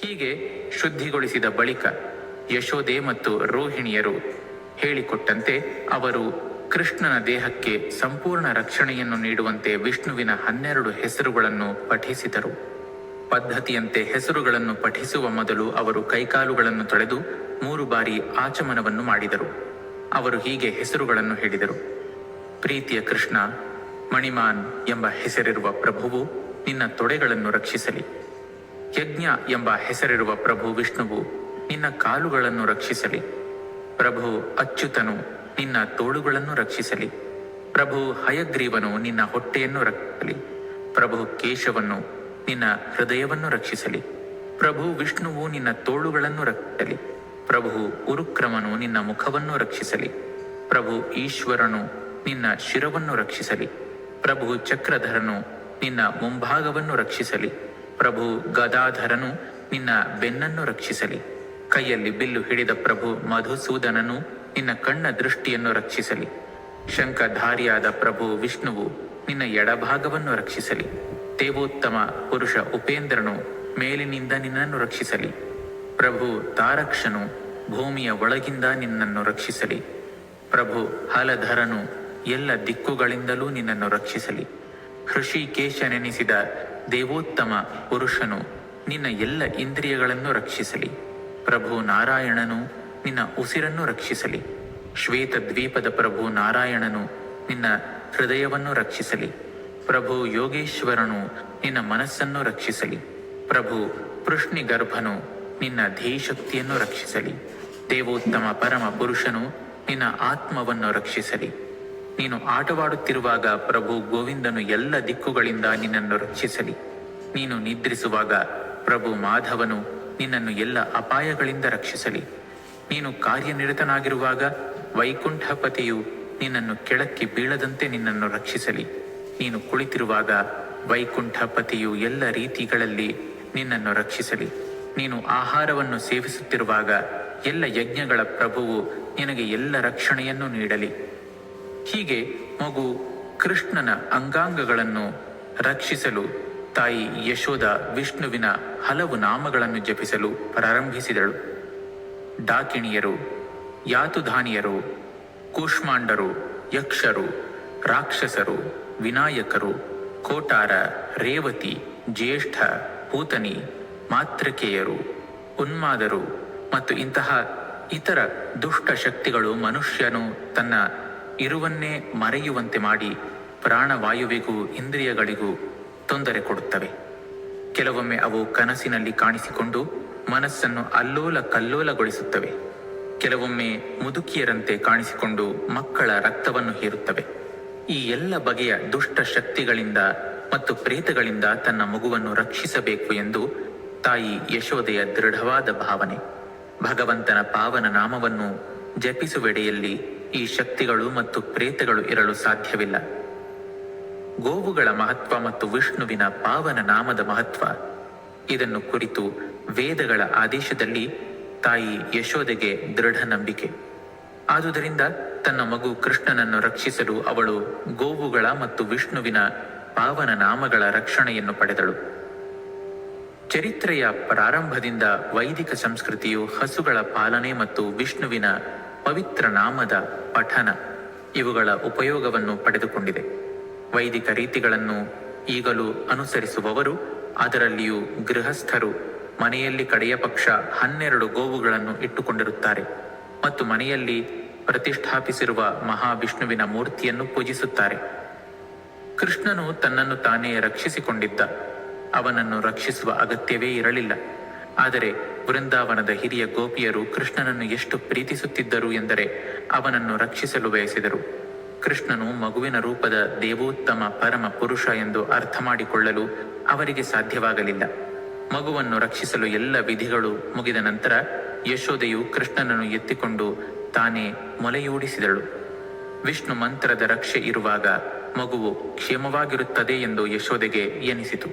ಹೀಗೆ ಶುದ್ಧಿಗೊಳಿಸಿದ ಬಳಿಕ ಯಶೋದೆ ಮತ್ತು ರೋಹಿಣಿಯರು ಹೇಳಿಕೊಟ್ಟಂತೆ ಅವರು ಕೃಷ್ಣನ ದೇಹಕ್ಕೆ ಸಂಪೂರ್ಣ ರಕ್ಷಣೆಯನ್ನು ನೀಡುವಂತೆ ವಿಷ್ಣುವಿನ ಹನ್ನೆರಡು ಹೆಸರುಗಳನ್ನು ಪಠಿಸಿದರು. ಪದ್ಧತಿಯಂತೆ ಹೆಸರುಗಳನ್ನು ಪಠಿಸುವ ಮೊದಲು ಅವರು ಕೈಕಾಲುಗಳನ್ನು ತೊಳೆದು ಮೂರು ಬಾರಿ ಆಚಮನವನ್ನು ಮಾಡಿದರು. ಅವರು ಹೀಗೆ ಹೆಸರುಗಳನ್ನು ಹೇಳಿದರು. ಪ್ರೀತಿಯ ಕೃಷ್ಣ, ಮಣಿಮಾನ್ ಎಂಬ ಹೆಸರಿರುವ ಪ್ರಭುವು ನಿನ್ನ ತೊಡೆಗಳನ್ನು ರಕ್ಷಿಸಲಿ. ಯಜ್ಞ ಎಂಬ ಹೆಸರಿರುವ ಪ್ರಭು ವಿಷ್ಣುವು ನಿನ್ನ ಕಾಲುಗಳನ್ನು ರಕ್ಷಿಸಲಿ. ಪ್ರಭು ಅಚ್ಯುತನು ನಿನ್ನ ತೋಳುಗಳನ್ನು ರಕ್ಷಿಸಲಿ. ಪ್ರಭು ಹಯಗ್ರೀವನು ನಿನ್ನ ಹೊಟ್ಟೆಯನ್ನು ರಕ್ಷಿಸಲಿ. ಪ್ರಭು ಕೇಶವನ್ನು ನಿನ್ನ ಹೃದಯವನ್ನು ರಕ್ಷಿಸಲಿ. ಪ್ರಭು ವಿಷ್ಣುವು ನಿನ್ನ ತೋಳುಗಳನ್ನು ರಕ್ಷಿಸಲಿ. ಪ್ರಭು ಉರುಕ್ರಮನು ನಿನ್ನ ಮುಖವನ್ನು ರಕ್ಷಿಸಲಿ. ಪ್ರಭು ಈಶ್ವರನು ನಿನ್ನ ಶಿರವನ್ನು ರಕ್ಷಿಸಲಿ. ಪ್ರಭು ಚಕ್ರಧರನು ನಿನ್ನ ಮುಂಭಾಗವನ್ನು ರಕ್ಷಿಸಲಿ. ಪ್ರಭು ಗದಾಧರನು ನಿನ್ನ ಬೆನ್ನನ್ನು ರಕ್ಷಿಸಲಿ. ಕೈಯಲ್ಲಿ ಬಿಲ್ಲು ಹಿಡಿದ ಪ್ರಭು ಮಧುಸೂದನನು ನಿನ್ನ ಕಣ್ಣ ದೃಷ್ಟಿಯನ್ನು ರಕ್ಷಿಸಲಿ. ಶಂಖಧಾರಿಯಾದ ಪ್ರಭು ವಿಷ್ಣುವು ನಿನ್ನ ಎಡಭಾಗವನ್ನು ರಕ್ಷಿಸಲಿ. ದೇವೋತ್ತಮ ಪುರುಷ ಉಪೇಂದ್ರನು ಮೇಲಿನಿಂದ ನಿನ್ನನ್ನು ರಕ್ಷಿಸಲಿ. ಪ್ರಭು ತಾರಕ್ಷನು ಭೂಮಿಯ ಒಳಗಿಂದ ನಿನ್ನನ್ನು ರಕ್ಷಿಸಲಿ. ಪ್ರಭು ಹಲಧರನು ಎಲ್ಲ ದಿಕ್ಕುಗಳಿಂದಲೂ ನಿನ್ನನ್ನು ರಕ್ಷಿಸಲಿ. ಹೃಷಿಕೇಶನೆನಿಸಿದ ದೇವೋತ್ತಮ ಪುರುಷನು, ನಿನ್ನ ಎಲ್ಲ ಇಂದ್ರಿಯಗಳನ್ನು ರಕ್ಷಿಸಲಿ. ಪ್ರಭು ನಾರಾಯಣನು, ನಿನ್ನ ಉಸಿರನ್ನು ರಕ್ಷಿಸಲಿ. ಶ್ವೇತ ದ್ವೀಪದ ಪ್ರಭು ನಾರಾಯಣನು, ನಿನ್ನ ಹೃದಯವನ್ನು ರಕ್ಷಿಸಲಿ. ಪ್ರಭು ಯೋಗೇಶ್ವರನು, ನಿನ್ನ ಮನಸ್ಸನ್ನು ರಕ್ಷಿಸಲಿ. ಪ್ರಭು ಪೃಷ್ಣಿಗರ್ಭನು ನಿನ್ನ ಧೀಶಕ್ತಿಯನ್ನು ರಕ್ಷಿಸಲಿ. ದೇವೋತ್ತಮ ಪರಮ ಪುರುಷನು, ನಿನ್ನ ಆತ್ಮವನ್ನು ರಕ್ಷಿಸಲಿ. ನೀನು ಆಟವಾಡುತ್ತಿರುವಾಗ ಪ್ರಭು ಗೋವಿಂದನು ಎಲ್ಲ ದಿಕ್ಕುಗಳಿಂದ ನಿನ್ನನ್ನು ರಕ್ಷಿಸಲಿ. ನೀನು ನಿದ್ರಿಸುವಾಗ ಪ್ರಭು ಮಾಧವನು ನಿನ್ನನ್ನು ಎಲ್ಲ ಅಪಾಯಗಳಿಂದ ರಕ್ಷಿಸಲಿ. ನೀನು ಕಾರ್ಯನಿರತನಾಗಿರುವಾಗ ವೈಕುಂಠಪತಿಯು ನಿನ್ನನ್ನು ಕೆಳಕ್ಕೆ ಬೀಳದಂತೆ ನಿನ್ನನ್ನು ರಕ್ಷಿಸಲಿ. ನೀನು ಕುಳಿತಿರುವಾಗ ವೈಕುಂಠಪತಿಯು ಎಲ್ಲ ರೀತಿಗಳಲ್ಲಿ ನಿನ್ನನ್ನು ರಕ್ಷಿಸಲಿ. ನೀನು ಆಹಾರವನ್ನು ಸೇವಿಸುತ್ತಿರುವಾಗ ಎಲ್ಲ ಯಜ್ಞಗಳ ಪ್ರಭುವು ನಿನಗೆ ಎಲ್ಲ ರಕ್ಷಣೆಯನ್ನು ನೀಡಲಿ. ಹೀಗೆ ಮಗು ಕೃಷ್ಣನ ಅಂಗಾಂಗಗಳನ್ನು ರಕ್ಷಿಸಲು, ತಾಯಿ ಯಶೋದ ವಿಷ್ಣುವಿನ ಹಲವು ನಾಮಗಳನ್ನು ಜಪಿಸಲು ಪ್ರಾರಂಭಿಸಿದಳು. ಡಾಕಿಣಿಯರು, ಯಾತುಧಾನಿಯರು, ಕೂಷ್ಮಾಂಡರು, ಯಕ್ಷರು, ರಾಕ್ಷಸರು, ವಿನಾಯಕರು, ಕೋಟಾರ, ರೇವತಿ, ಜ್ಯೇಷ್ಠ, ಪೂತನಿ, ಮಾತೃಕೆಯರು, ಉನ್ಮಾದರು ಮತ್ತು ಇಂತಹ ಇತರ ದುಷ್ಟ ಶಕ್ತಿಗಳು ಮನುಷ್ಯನು ತನ್ನ ಇರುವನ್ನೇ ಮರೆಯುವಂತೆ ಮಾಡಿ ಪ್ರಾಣವಾಯುವಿಗೂ ಇಂದ್ರಿಯಗಳಿಗೂ ತೊಂದರೆ ಕೊಡುತ್ತವೆ. ಕೆಲವೊಮ್ಮೆ ಅವು ಕನಸಿನಲ್ಲಿ ಕಾಣಿಸಿಕೊಂಡು ಮನಸ್ಸನ್ನು ಅಲ್ಲೋಲ ಕಲ್ಲೋಲಗೊಳಿಸುತ್ತವೆ. ಕೆಲವೊಮ್ಮೆ ಮುದುಕಿಯರಂತೆ ಕಾಣಿಸಿಕೊಂಡು ಮಕ್ಕಳ ರಕ್ತವನ್ನು ಹೀರುತ್ತವೆ. ಈ ಎಲ್ಲ ಬಗೆಯ ದುಷ್ಟ ಶಕ್ತಿಗಳಿಂದ ಮತ್ತು ಪ್ರೇತಗಳಿಂದ ತನ್ನ ಮಗುವನ್ನು ರಕ್ಷಿಸಬೇಕು ಎಂದು ತಾಯಿ ಯಶೋದೆಯ ದೃಢವಾದ ಭಾವನೆ. ಭಗವಂತನ ಪಾವನ ನಾಮವನ್ನು ಜಪಿಸುವೆಡೆಯಲ್ಲಿ ಈ ಶಕ್ತಿಗಳು ಮತ್ತು ಪ್ರೇತಗಳು ಇರಲು ಸಾಧ್ಯವಿಲ್ಲ. ಗೋವುಗಳ ಮಹತ್ವ ಮತ್ತು ವಿಷ್ಣುವಿನ ಪಾವನ ನಾಮದ ಮಹತ್ವ. ಇದನ್ನು ಕುರಿತು ವೇದಗಳ ಆದೇಶದಲ್ಲಿ ತಾಯಿ ಯಶೋದೆಗೆ ದೃಢ ನಂಬಿಕೆ. ಆದುದರಿಂದ ತನ್ನ ಮಗು ಕೃಷ್ಣನನ್ನು ರಕ್ಷಿಸಲು ಅವಳು ಗೋವುಗಳ ಮತ್ತು ವಿಷ್ಣುವಿನ ಪಾವನ ನಾಮಗಳ ರಕ್ಷಣೆಯನ್ನು ಪಡೆದಳು. ಚರಿತ್ರೆಯ ಪ್ರಾರಂಭದಿಂದ ವೈದಿಕ ಸಂಸ್ಕೃತಿಯು ಹಸುಗಳ ಪಾಲನೆ ಮತ್ತು ವಿಷ್ಣುವಿನ ಪವಿತ್ರ ನಾಮದ ಪಠನ ಇವುಗಳ ಉಪಯೋಗವನ್ನು ಪಡೆದುಕೊಂಡಿದೆ. ವೈದಿಕ ರೀತಿಗಳನ್ನು ಈಗಲೂ ಅನುಸರಿಸುವವರು ಅದರಲ್ಲಿಯೂ ಗೃಹಸ್ಥರು ಮನೆಯಲ್ಲಿ ಕಡೆಯ ಪಕ್ಷ ಹನ್ನೆರಡು ಗೋವುಗಳನ್ನು ಇಟ್ಟುಕೊಂಡಿರುತ್ತಾರೆ ಮತ್ತು ಮನೆಯಲ್ಲಿ ಪ್ರತಿಷ್ಠಾಪಿಸಿರುವ ಮಹಾವಿಷ್ಣುವಿನ ಮೂರ್ತಿಯನ್ನು ಪೂಜಿಸುತ್ತಾರೆ. ಕೃಷ್ಣನು ತನ್ನನ್ನು ತಾನೇ ರಕ್ಷಿಸಿಕೊಂಡಿದ್ದ, ಅವನನ್ನು ರಕ್ಷಿಸುವ ಅಗತ್ಯವೇ ಇರಲಿಲ್ಲ. ಆದರೆ ವೃಂದಾವನದ ಹಿರಿಯ ಗೋಪಿಯರು ಕೃಷ್ಣನನ್ನು ಎಷ್ಟು ಪ್ರೀತಿಸುತ್ತಿದ್ದರು ಎಂದರೆ ಅವನನ್ನು ರಕ್ಷಿಸಲು ಬಯಸಿದರು. ಕೃಷ್ಣನು ಮಗುವಿನ ರೂಪದ ದೇವೋತ್ತಮ ಪರಮ ಪುರುಷ ಎಂದು ಅರ್ಥ ಮಾಡಿಕೊಳ್ಳಲು ಅವರಿಗೆ ಸಾಧ್ಯವಾಗಲಿಲ್ಲ. ಮಗುವನ್ನು ರಕ್ಷಿಸಲು ಎಲ್ಲ ವಿಧಿಗಳು ಮುಗಿದ ನಂತರ ಯಶೋದೆಯು ಕೃಷ್ಣನನ್ನು ಎತ್ತಿಕೊಂಡು ತಾನೇ ಮೊಲೆಯೂಡಿಸಿದಳು. ವಿಷ್ಣು ಮಂತ್ರದ ರಕ್ಷೆ ಇರುವಾಗ ಮಗುವು ಕ್ಷೇಮವಾಗಿರುತ್ತದೆ ಎಂದು ಯಶೋದೆಗೆ ಎನಿಸಿತು.